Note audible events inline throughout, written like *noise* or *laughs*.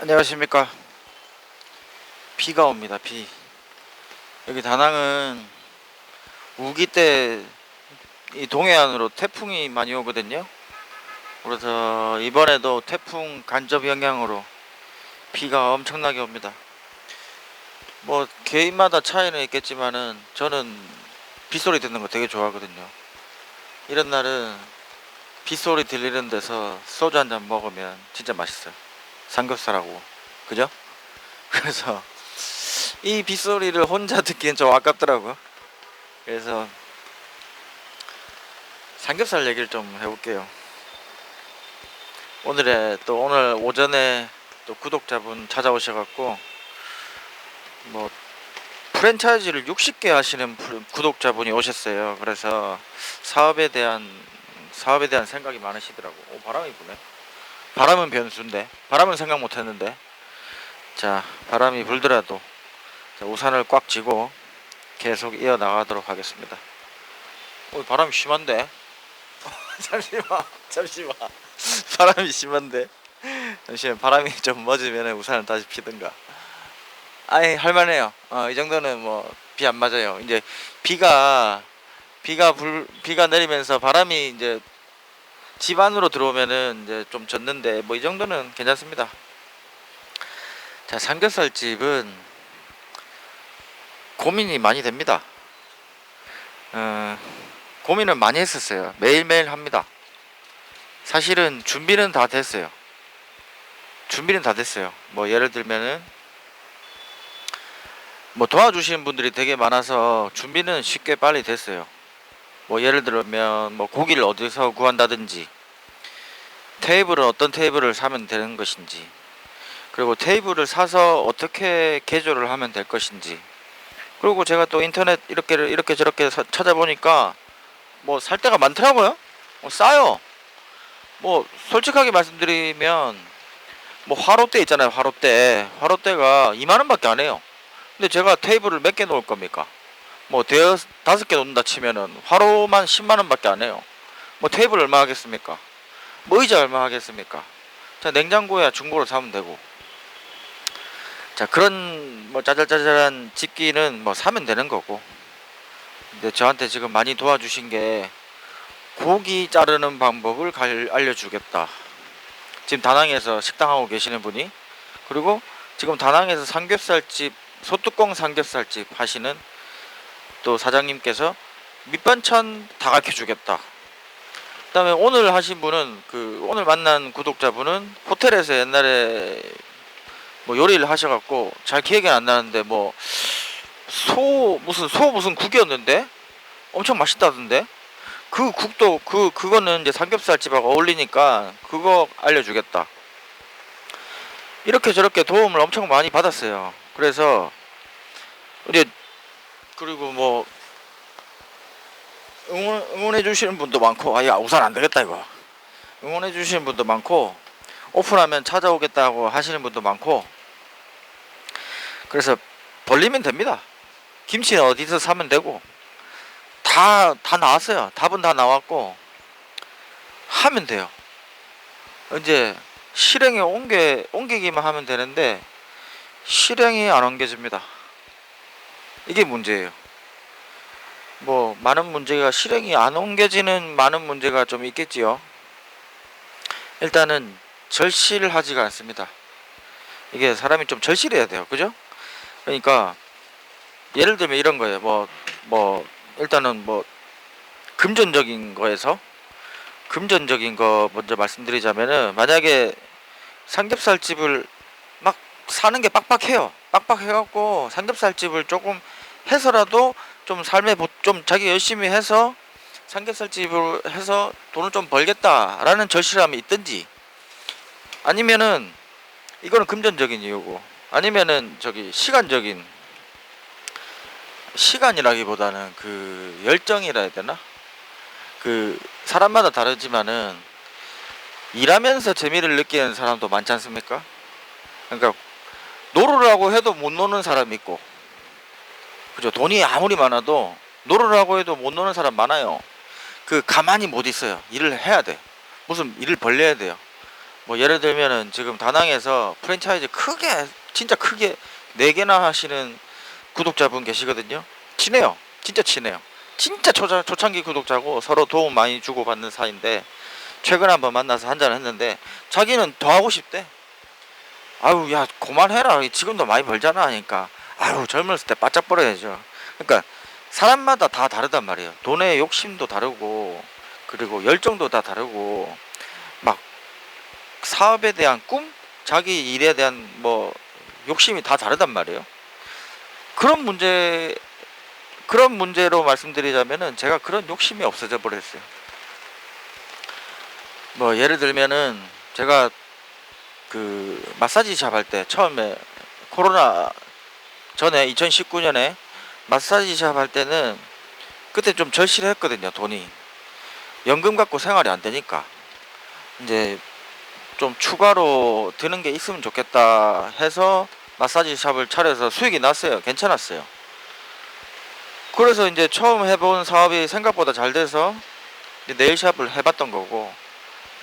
안녕하십니까. 비가 옵니다 비. 여기 다낭은 우기 때 이 동해안으로 태풍이 많이 오거든요. 그래서 이번에도 태풍 간접 영향으로 비가 엄청나게 옵니다. 뭐 개인마다 차이는 있겠지만은 저는 빗소리 듣는 거 되게 좋아하거든요. 이런 날은 빗소리 들리는 데서 소주 한 잔 먹으면 진짜 맛있어요 삼겹살하고 그죠? 그래서 이 빗소리를 혼자 듣기엔 좀 아깝더라고요. 그래서 삼겹살 얘기를 좀 해볼게요. 오늘에 또 오늘 오전에 또 구독자분 찾아오셔갖고 뭐 프랜차이즈를 60개 하시는 프- 구독자분이 오셨어요. 그래서 사업에 대한 사업에 대한 생각이 많으시더라고. 오 바람이 부네. 바람은 변수인데 바람은 생각 못했는데 자 바람이 불더라도 자, 우산을 꽉 쥐고 계속 이어 나가도록 하겠습니다. 오 바람이 심한데 *laughs* 잠시만 잠시만 *laughs* 바람이 심한데 잠시만 바람이 좀 멎으면 우산을 다시 피든가. 아이 할만해요. 어, 이 정도는 뭐 비 안 맞아요. 이제 비가 비가 불 비가 내리면서 바람이 이제 집 안으로 들어오면은 이제 좀 젖는데 뭐 이 정도는 괜찮습니다. 자 삼겹살 집은 고민이 많이 됩니다. 어, 고민을 많이 했었어요. 매일매일 합니다. 사실은 준비는 다 됐어요. 준비는 다 됐어요. 뭐 예를 들면은 뭐 도와주시는 분들이 되게 많아서 준비는 쉽게 빨리 됐어요. 뭐 예를 들면 뭐 고기를 어디서 구한다든지 테이블은 어떤 테이블을 사면 되는 것인지 그리고 테이블을 사서 어떻게 개조를 하면 될 것인지 그리고 제가 또 인터넷 이렇게 이렇게 저렇게 사- 찾아보니까 뭐살 데가 많더라고요. 뭐 싸요. 뭐 솔직하게 말씀드리면 뭐 화롯대 있잖아요. 화롯대. 화롯대가 2만 원밖에 안 해요. 근데 제가 테이블을 몇 개 놓을 겁니까? 뭐 대여 다섯 개 놓는다 치면은 화로만 10만 원밖에 안 해요. 뭐 테이블 얼마 하겠습니까? 뭐 의자 얼마 하겠습니까? 자 냉장고야 중고로 사면 되고. 자 그런 뭐 짜잘짜잘한 집기는 뭐 사면 되는 거고. 근데 저한테 지금 많이 도와주신 게 고기 자르는 방법을 갈- 알려주겠다. 지금 다낭에서 식당 하고 계시는 분이 그리고 지금 다낭에서 삼겹살집 소뚜껑 삼겹살집 하시는 또 사장님께서 밑반찬 다 가르쳐 주겠다. 그다음에 오늘 하신 분은 그 오늘 만난 구독자분은 호텔에서 옛날에 뭐 요리를 하셔갖고 잘 기억이 안 나는데 뭐 소 무슨 소 무슨 국이었는데 엄청 맛있다던데 그 국도 그 그거는 이제 삼겹살집하고 어울리니까 그거 알려주겠다. 이렇게 저렇게 도움을 엄청 많이 받았어요. 그래서 이제 그리고 뭐 응원 응원해 주시는 분도 많고 아야 우선 안 되겠다 이거. 응원해 주시는 분도 많고 오픈하면 찾아오겠다고 하시는 분도 많고 그래서 벌리면 됩니다. 김치는 어디서 사면 되고 다 다 나왔어요. 답은 다 나왔고 하면 돼요. 이제 실행에 옮겨 옮기기만 하면 되는데 실행이 안 옮겨집니다 이게 문제예요. 뭐 많은 문제가 실행이 안 옮겨지는 많은 문제가 좀 있겠지요. 일단은 절실을 하지가 않습니다. 이게 사람이 좀 절실해야 돼요. 그죠? 그러니까 예를 들면 이런 거예요. 뭐뭐 일단은 뭐 금전적인 거에서 금전적인 거 먼저 말씀드리자면은 만약에 삼겹살 집을 막 사는 게 빡빡해요. 빡빡해갖고 삼겹살집을 조금 해서라도 좀 삶에 보- 좀 자기 열심히 해서 삼겹살집을 해서 돈을 좀 벌겠다라는 절실함이 있든지 아니면은 이거는 금전적인 이유고 아니면은 저기 시간적인 시간이라기보다는 그 열정이라 해야 되나 그 사람마다 다르지만은 일하면서 재미를 느끼는 사람도 많지 않습니까? 그러니까 노르라고 해도 못 노는 사람이 있고 그죠 돈이 아무리 많아도 노르라고 해도 못 노는 사람 많아요 그 가만히 못 있어요 일을 해야 돼 무슨 일을 벌려야 돼요 뭐 예를 들면은 지금 다낭에서 프랜차이즈 크게 진짜 크게 네 개나 하시는 구독자분 계시거든요. 친해요. 진짜 친해요. 진짜 초자, 초창기 구독자고 서로 도움 많이 주고 받는 사이인데 최근에 한번 만나서 한잔 했는데 자기는 더 하고 싶대. 아유 야 그만해라 지금도 많이 벌잖아 하니까 아유 젊었을 때 바짝 벌어야죠. 그러니까 사람마다 다 다르단 말이에요. 돈의 욕심도 다르고 그리고 열정도 다 다르고 막 사업에 대한 꿈, 자기 일에 대한 뭐 욕심이 다 다르단 말이에요. 그런 문제 그런 문제로 말씀드리자면은 제가 그런 욕심이 없어져 버렸어요. 뭐 예를 들면은 제가 그 마사지 샵 할 때 처음에 코로나 전에 2019년에 마사지 샵 할 때는 그때 좀 절실했거든요 돈이. 연금 갖고 생활이 안 되니까. 이제 좀 추가로 드는 게 있으면 좋겠다 해서 마사지 샵을 차려서 수익이 났어요. 괜찮았어요. 그래서 이제 처음 해본 사업이 생각보다 잘 돼서 네일샵을 해봤던 거고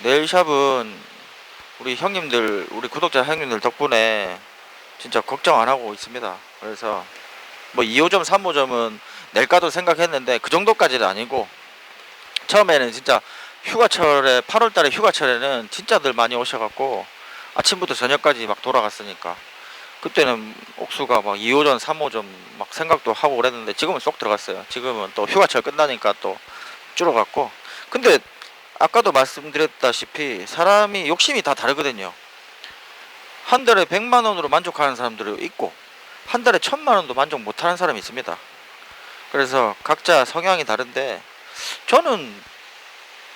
네일샵은 우리 형님들 우리 구독자 형님들 덕분에 진짜 걱정 안 하고 있습니다 그래서 뭐 2호점 3호점은 낼까도 생각했는데 그 정도까지는 아니고 처음에는 진짜 휴가철에 8월 달에 휴가철에는 진짜들 많이 오셔갖고 아침부터 저녁까지 막 돌아갔으니까 그때는 옥수가 막 2호점 3호점 막 생각도 하고 그랬는데 지금은 쏙 들어갔어요. 지금은 또 휴가철 끝나니까 또 줄어갔고. 근데 아까도 말씀드렸다시피 사람이 욕심이 다 다르거든요. 한 달에 100만 원으로 만족하는 사람들이 있고 한 달에 1000만 원도 만족 못하는 사람이 있습니다 그래서 각자 성향이 다른데 저는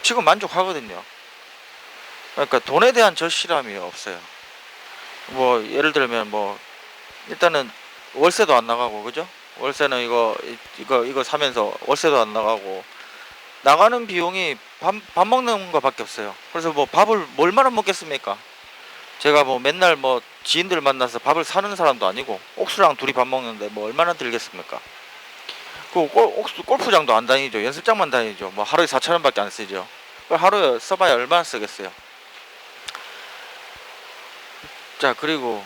지금 만족하거든요. 그러니까 돈에 대한 절실함이 없어요. 뭐 예를 들면 뭐 일단은 월세도 안 나가고 그죠? 월세는 이거 이- 이거 이거 사면서 월세도 안 나가고 나가는 비용이 밥, 밥 먹는 거밖에 없어요. 그래서 뭐 밥을 뭐 얼마나 먹겠습니까? 제가 뭐 맨날 뭐 지인들 만나서 밥을 사는 사람도 아니고 옥수랑 둘이 밥 먹는데 뭐 얼마나 들겠습니까? 그 골, 옥수 골프장도 안 다니죠. 연습장만 다니죠. 뭐 하루에 4천 원밖에 안 쓰죠. 그 하루에 써봐야 얼마나 쓰겠어요. 자 그리고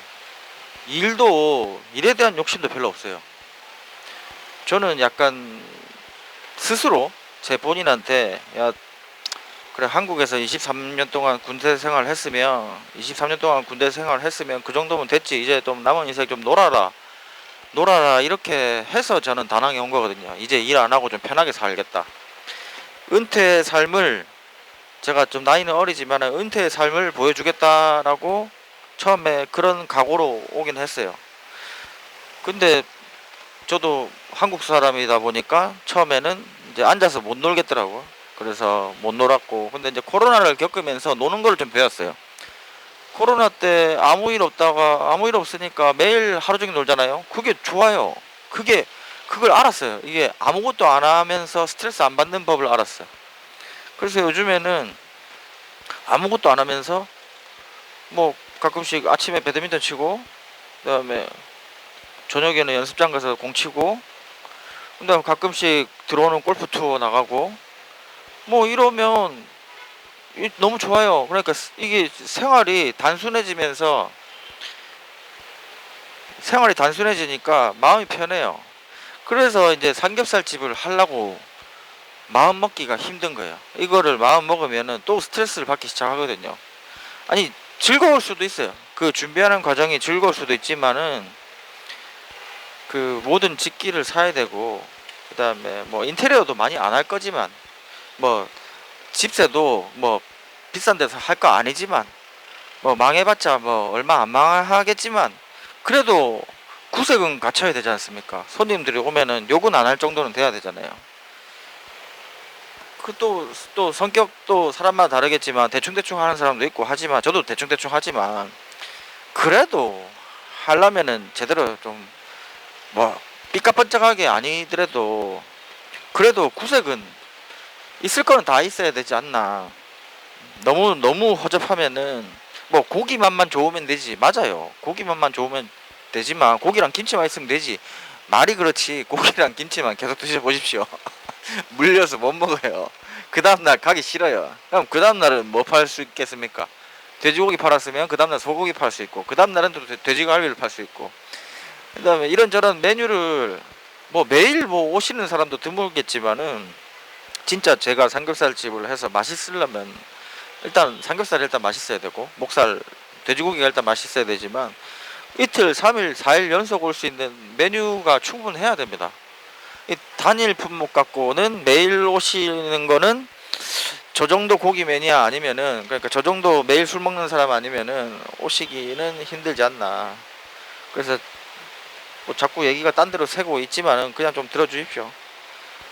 일도 일에 대한 욕심도 별로 없어요. 저는 약간 스스로 제 본인한테 야 그래 한국에서 23년 동안 군대 생활 했으면 23년 동안 군대 생활 했으면 그 정도면 됐지 이제 좀 남은 인생 좀 놀아라 놀아라 이렇게 해서 저는 다낭에 온 거거든요. 이제 일 안 하고 좀 편하게 살겠다. 은퇴의 삶을 제가 좀 나이는 어리지만 은퇴의 삶을 보여주겠다라고 처음에 그런 각오로 오긴 했어요. 근데 저도 한국 사람이다 보니까 처음에는 이제 앉아서 못 놀겠더라고. 그래서 못 놀았고 근데 이제 코로나를 겪으면서 노는 걸 좀 배웠어요. 코로나 때 아무 일 없다가 아무 일 없으니까 매일 하루 종일 놀잖아요. 그게 좋아요. 그게 그걸 알았어요. 이게 아무것도 안 하면서 스트레스 안 받는 법을 알았어요. 그래서 요즘에는 아무것도 안 하면서 뭐 가끔씩 아침에 배드민턴 치고 그다음에 저녁에는 연습장 가서 공 치고 그다음 가끔씩 들어오는 골프 투어 나가고 뭐 이러면 이- 너무 좋아요. 그러니까 스- 이게 생활이 단순해지면서 생활이 단순해지니까 마음이 편해요. 그래서 이제 삼겹살 집을 하려고 마음 먹기가 힘든 거예요. 이거를 마음 먹으면은 또 스트레스를 받기 시작하거든요. 아니 즐거울 수도 있어요. 그 준비하는 과정이 즐거울 수도 있지만은 그 모든 집기를 사야 되고 그다음에 뭐 인테리어도 많이 안 할 거지만 뭐 집세도 뭐 비싼 데서 할 거 아니지만 뭐 망해봤자 뭐 얼마 안 망하겠지만 그래도 구색은 갖춰야 되지 않습니까? 손님들이 오면은 욕은 안 할 정도는 돼야 되잖아요. 그또또 성격도 사람마다 다르겠지만 대충 대충 하는 사람도 있고 하지만 저도 대충 대충 하지만 그래도 하려면은 제대로 좀 뭐 삐까뻔쩍하게 아니더라도 그래도 구색은 있을 거는 다 있어야 되지 않나. 너무 너무 허접하면은 뭐 고기 맛만 좋으면 되지 맞아요. 고기 맛만 좋으면 되지만 고기랑 김치만 있으면 되지. 말이 그렇지 *laughs* 고기랑 김치만 계속 드셔 보십시오. *laughs* 물려서 못 먹어요. 그 다음날 가기 싫어요. 그럼 그 다음날은 뭐 팔 수 있겠습니까? 돼지고기 팔았으면 그 다음날 소고기 팔 수 있고 그 다음날은 또 돼- 돼지갈비를 팔 수 있고 그 다음에 이런저런 메뉴를 뭐 매일 뭐 오시는 사람도 드물겠지만은 진짜 제가 삼겹살 집을 해서 맛있으려면 일단 삼겹살이 일단 맛있어야 되고 목살 돼지고기가 일단 맛있어야 되지만 이틀, 3일, 4일 연속 올 수 있는 메뉴가 충분해야 됩니다. 이 단일 품목 갖고는 매일 오시는 거는 저 정도 고기 매니아 아니면은 그러니까 저 정도 매일 술 먹는 사람 아니면은 오시기는 힘들지 않나. 그래서 뭐 자꾸 얘기가 딴 데로 새고 있지만은 그냥 좀 들어주십시오.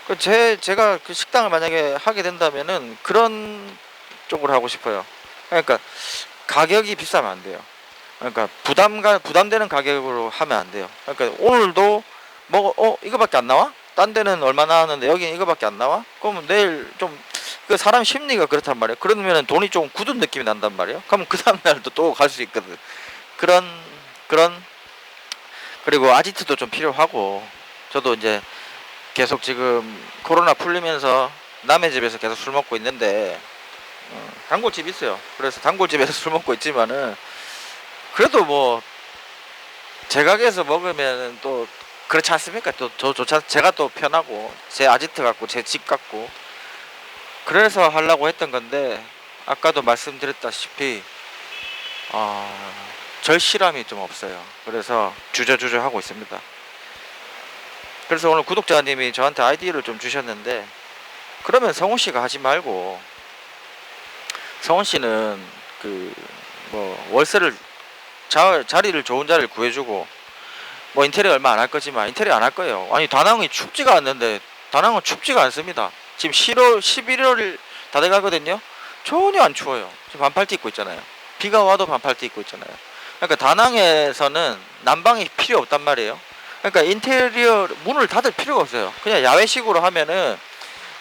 그제 제가 그 식당을 만약에 하게 된다면은 그런 쪽으로 하고 싶어요. 그러니까 가격이 비싸면 안 돼요. 그러니까 부담가 부담되는 가격으로 하면 안 돼요. 그러니까 오늘도 뭐어 이거밖에 안 나와? 딴 데는 얼마나 하는데 여기는 이거밖에 안 나와? 그러면 내일 좀 그 사람 심리가 그렇단 말이에요. 그러면은 돈이 조금 굳은 느낌이 난단 말이에요. 그러면 그 다음 날도 또 갈 수 있거든. 그런 그런 그리고 아지트도 좀 필요하고 저도 이제 계속 지금 코로나 풀리면서 남의 집에서 계속 술 먹고 있는데 어, 단골집 있어요. 그래서 단골집에서 *laughs* 술 먹고 있지만은 그래도 뭐 제 가게에서 먹으면 또 그렇지 않습니까? 또저 조차 제가 또 편하고 제 아지트 같고 제 집 같고 그래서 하려고 했던 건데 아까도 말씀드렸다시피 어, 절실함이 좀 없어요. 그래서 주저주저 하고 있습니다. 그래서 오늘 구독자님이 저한테 아이디를 좀 주셨는데 그러면 성훈 씨가 하지 말고 성훈 씨는 그 뭐 월세를 자, 자리를 좋은 자리를 구해주고 뭐 인테리어 얼마 안 할 거지만 인테리어 안 할 거예요. 아니 다낭이 춥지가 않는데 다낭은 춥지가 않습니다. 지금 10월 11월 다 돼가거든요. 전혀 안 추워요. 지금 반팔티 입고 있잖아요. 비가 와도 반팔티 입고 있잖아요. 그러니까 다낭에서는 난방이 필요 없단 말이에요. 그러니까 인테리어 문을 닫을 필요가 없어요. 그냥 야외식으로 하면은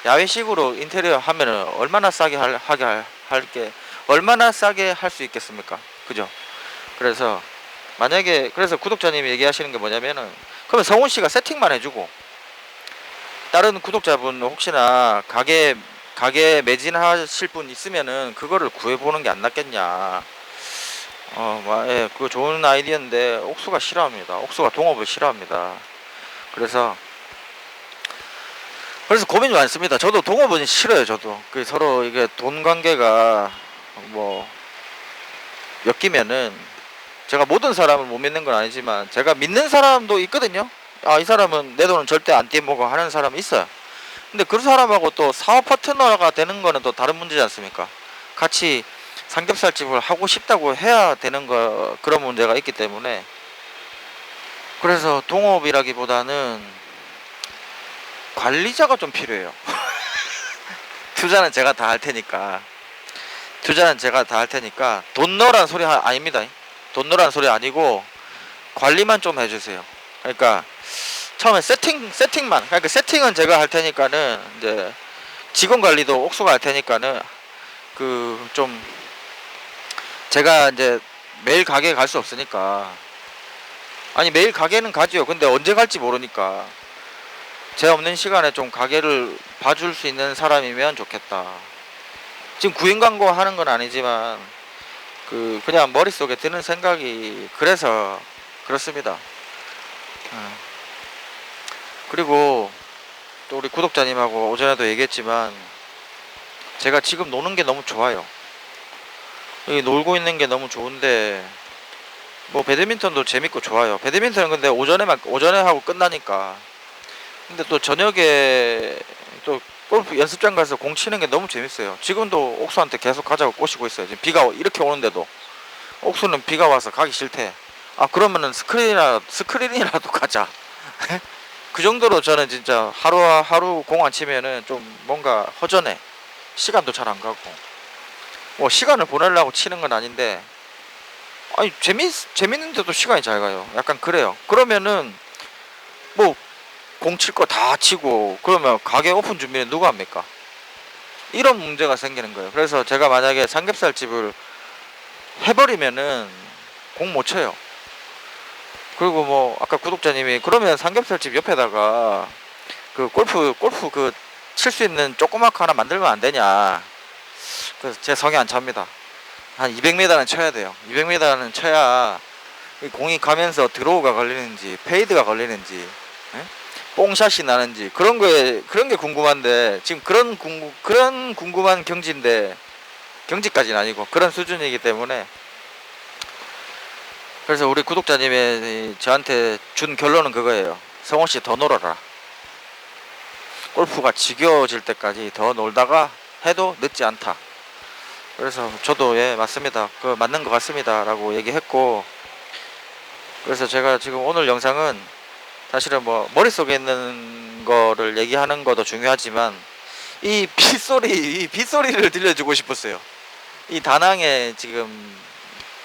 야외식으로 인테리어 하면은 얼마나 싸게 할, 하게 할, 할게 얼마나 싸게 할 수 있겠습니까? 그죠? 그래서 만약에 그래서 구독자님이 얘기하시는 게 뭐냐면은 그러면 성훈 씨가 세팅만 해주고 다른 구독자분 혹시나 가게 가게 매진하실 분 있으면은 그거를 구해보는 게 안 낫겠냐. 어, 뭐, 예, 그거 좋은 아이디어인데 옥수가 싫어합니다. 옥수가 동업을 싫어합니다. 그래서 그래서 고민이 많습니다. 저도 동업은 싫어요. 저도 그 서로 이게 돈 관계가 뭐 엮이면은 제가 모든 사람을 못 믿는 건 아니지만 제가 믿는 사람도 있거든요. 아 이 사람은 내 돈은 절대 안 떼먹어 하는 사람이 있어요. 근데 그 사람하고 또 사업 파트너가 되는 거는 또 다른 문제지 않습니까? 같이 삼겹살집을 하고 싶다고 해야 되는 거 그런 문제가 있기 때문에 그래서 동업이라기보다는 관리자가 좀 필요해요. *laughs* 투자는 제가 다 할 테니까 투자는 제가 다 할 테니까 돈 넣으라는 소리 하- 아닙니다. 돈 넣으라는 소리 아니고 관리만 좀 해주세요. 그러니까 처음에 세팅 세팅만 그러니까 세팅은 제가 할 테니까는 이제 직원 관리도 옥수가 할 테니까는 그 좀 제가 이제 매일 가게 갈수 없으니까 아니 매일 가게는 가지요. 근데 언제 갈지 모르니까 제 없는 시간에 좀 가게를 봐줄 수 있는 사람이면 좋겠다. 지금 구인 광고 하는 건 아니지만 그 그냥 머릿속에 드는 생각이 그래서 그렇습니다. 어. 그리고 또 우리 구독자님하고 오전에도 얘기했지만 제가 지금 노는 게 너무 좋아요. 여기 놀고 있는 게 너무 좋은데 뭐 배드민턴도 재밌고 좋아요. 배드민턴은 근데 오전에만 오전에 하고 끝나니까. 근데 또 저녁에 또 골프 연습장 가서 공 치는 게 너무 재밌어요. 지금도 옥수한테 계속 가자고 꼬시고 있어요. 지금 비가 이렇게 오는데도 옥수는 비가 와서 가기 싫대. 아 그러면은 스크린이라 스크린이라도 가자. *laughs* 그 정도로 저는 진짜 하루 하루 공 안 치면은 좀 뭔가 허전해. 시간도 잘 안 가고. 뭐 시간을 보내려고 치는 건 아닌데 아니 재밌 재밌는데도 시간이 잘 가요. 약간 그래요. 그러면은 뭐 공 칠 거 다 치고 그러면 가게 오픈 준비는 누가 합니까? 이런 문제가 생기는 거예요. 그래서 제가 만약에 삼겹살 집을 해버리면은 공 못 쳐요. 그리고 뭐 아까 구독자님이 그러면 삼겹살 집 옆에다가 그 골프 골프 그 칠 수 있는 조그맣고 하나 만들면 안 되냐? 그래서 제 성에 안 찹니다. 한 200m는 쳐야 돼요. 200m는 쳐야 이 공이 가면서 드로우가 걸리는지 페이드가 걸리는지 예? 뽕샷이 나는지 그런 거에 그런 게 궁금한데 지금 그런 궁금 그런 궁금한 경지인데 경지까지는 아니고 그런 수준이기 때문에 그래서 우리 구독자님이 저한테 준 결론은 그거예요. 성원 씨더 놀아라. 골프가 지겨워질 때까지 더 놀다가 해도 늦지 않다. 그래서 저도 예 맞습니다. 그 맞는 것 같습니다라고 얘기했고 그래서 제가 지금 오늘 영상은 사실은 뭐 머릿속에 있는 거를 얘기하는 것도 중요하지만 이 빗소리 이 빗소리를 들려주고 싶었어요. 이 다낭에 지금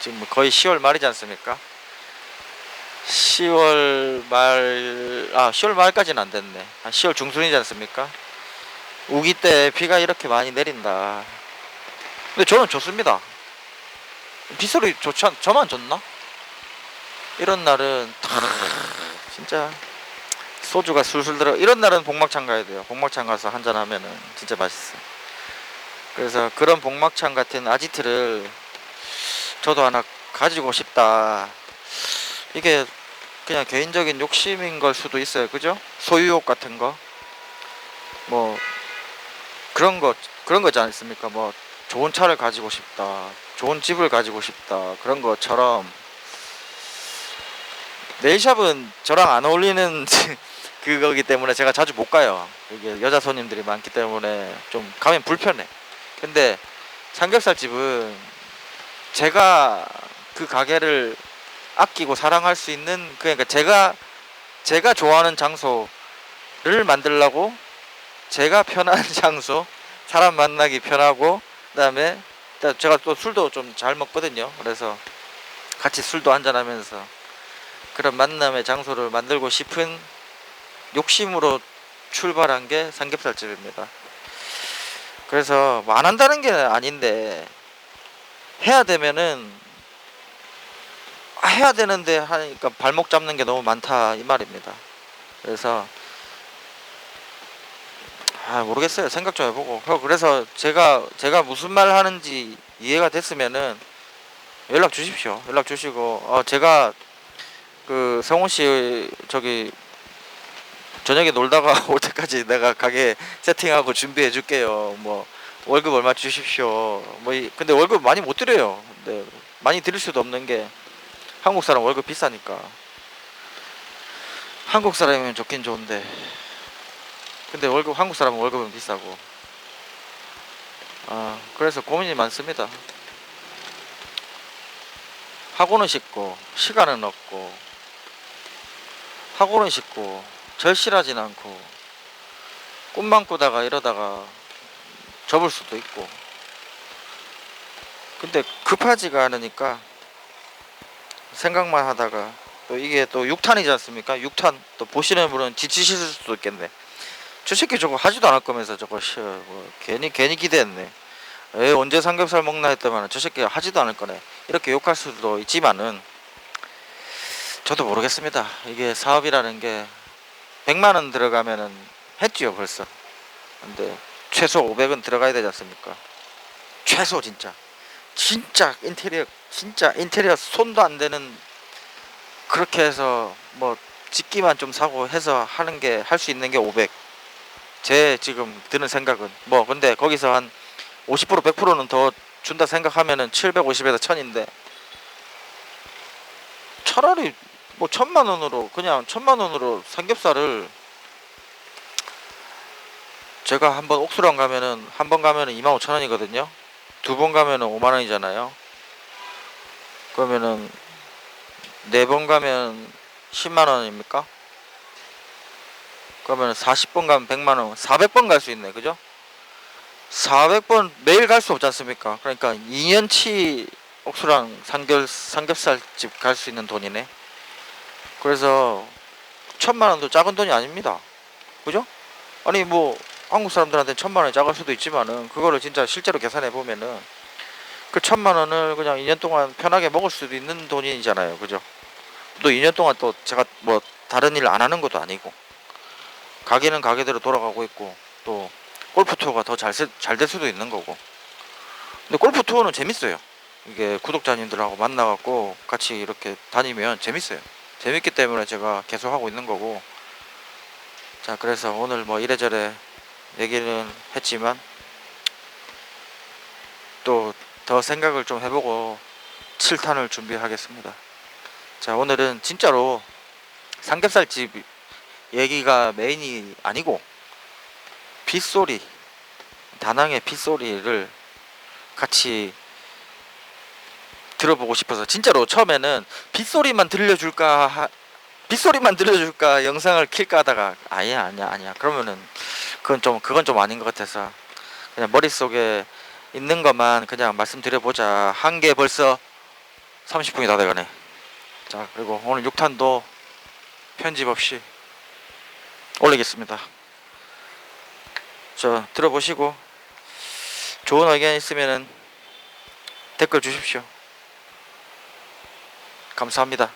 지금 거의 10월 말이지 않습니까? 10월 말, 아, 10월 말까지는 안 됐네. 한 10월 중순이지 않습니까? 우기 때 비가 이렇게 많이 내린다. 근데 저는 좋습니다. 빗소리 좋지 않, 저만 좋나? 이런 날은, 탁, 진짜, 소주가 술술 들어. 이런 날은 복막창 가야 돼요. 복막창 가서 한잔 하면은 진짜 맛있어. 그래서 그런 복막창 같은 아지트를 저도 하나 가지고 싶다. 이게 그냥 개인적인 욕심인 걸 수도 있어요. 그죠? 소유욕 같은 거. 뭐 그런 거 그런 거지 않습니까? 뭐 좋은 차를 가지고 싶다. 좋은 집을 가지고 싶다. 그런 것처럼 네일샵은 저랑 안 어울리는 *laughs* 그거기 때문에 제가 자주 못 가요. 이게 여자 손님들이 많기 때문에 좀 가면 불편해. 근데 삼겹살 집은 제가 그 가게를 아끼고 사랑할 수 있는 그러니까 제가 제가 좋아하는 장소를 만들려고 제가 편한 *laughs* 장소 사람 만나기 편하고 그다음에 제가 또 술도 좀 잘 먹거든요 그래서 같이 술도 한잔 하면서 그런 만남의 장소를 만들고 싶은 욕심으로 출발한 게 삼겹살집입니다 그래서 뭐 안 한다는 게 아닌데 해야 되면은 아, 해야 되는데 하니까 발목 잡는 게 너무 많다 이 말입니다. 그래서 아 모르겠어요. 생각 좀 해보고. 어, 그래서 제가 제가 무슨 말 하는지 이해가 됐으면은 연락 주십시오. 연락 주시고 어 제가 그 성훈 씨 저기 저녁에 놀다가 *laughs* 올 때까지 내가 가게 세팅하고 준비해 줄게요. 뭐 월급 얼마 주십시오. 뭐 이- 근데 월급 많이 못 드려요. 근데 많이 드릴 수도 없는 게 한국 사람 월급 비싸니까. 한국 사람이면 좋긴 좋은데. 근데 월급 한국 사람은 월급은 비싸고. 아 그래서 고민이 많습니다. 하고는 싶고 시간은 없고 하고는 싶고 절실하진 않고 꿈만 꾸다가 이러다가 접을 수도 있고 근데 급하지가 않으니까 생각만 하다가 또 이게 또 6탄이지 않습니까? 6탄 또 보시는 분은 지치실 수도 있겠네. 저 새끼 저거 하지도 않을 거면서 저거 씨, 뭐 괜히 괜히 기대했네. 에 언제 삼겹살 먹나 했더만 저 새끼 하지도 않을 거네. 이렇게 욕할 수도 있지만은 저도 모르겠습니다. 이게 사업이라는 게 100만 원 들어가면은 했지요 벌써. 근데 최소 500은 들어가야 되지 않습니까? 최소 진짜. 진짜 인테리어 진짜 인테리어 손도 안 되는 그렇게 해서 뭐 집기만 좀 사고 해서 하는 게 할 수 있는 게 500. 제 지금 드는 생각은 뭐 근데 거기서 한 50% 100%는 더 준다 생각하면은 750에서 1000인데 차라리 뭐 천만 원으로 그냥 천만 원으로 삼겹살을 제가 한번 옥수랑 가면은 한 번 가면은 2만 5천 원이거든요. 두 번 가면은 5만 원이잖아요. 그러면은 네 번 가면 10만 원입니까? 그러면 40번 가면 100만 원, 400번 갈 수 있네, 그죠? 400번 매일 갈 수 없지 않습니까? 그러니까 2년치 옥수랑 삼겹 삼겹살집 갈 수 있는 돈이네. 그래서 천만 원도 작은 돈이 아닙니다. 그죠? 아니 뭐 한국 사람들한테 천만 원이 작을 수도 있지만은 그거를 진짜 실제로 계산해 보면은 그 천만 원을 그냥 2년 동안 편하게 먹을 수도 있는 돈이잖아요. 그죠? 또 2년 동안 또 제가 뭐 다른 일 안 하는 것도 아니고 가게는 가게대로 돌아가고 있고 또 골프 투어가 더 잘 잘 될 수도 있는 거고. 근데 골프 투어는 재밌어요. 이게 구독자님들하고 만나갖고 같이 이렇게 다니면 재밌어요. 재밌기 때문에 제가 계속 하고 있는 거고. 자, 그래서 오늘 뭐 이래저래 얘기는 했지만 또 더 생각을 좀 해보고 7탄을 준비하겠습니다. 자, 오늘은 진짜로 삼겹살집 얘기가 메인이 아니고 빗소리, 다낭의 빗소리를 같이 들어보고 싶어서 진짜로 처음에는 빗소리만 들려줄까 하, 빗소리만 들려줄까 영상을 킬까 하다가 아니야 아니야 아니야. 그러면은 그건 좀 그건 좀 아닌 것 같아서 그냥 머릿속에 있는 것만 그냥 말씀드려보자. 한게 벌써 30분이 다 돼가네. 자 그리고 오늘 6탄도 편집 없이 올리겠습니다. 저 들어보시고 좋은 의견 있으면은 댓글 주십시오. 감사합니다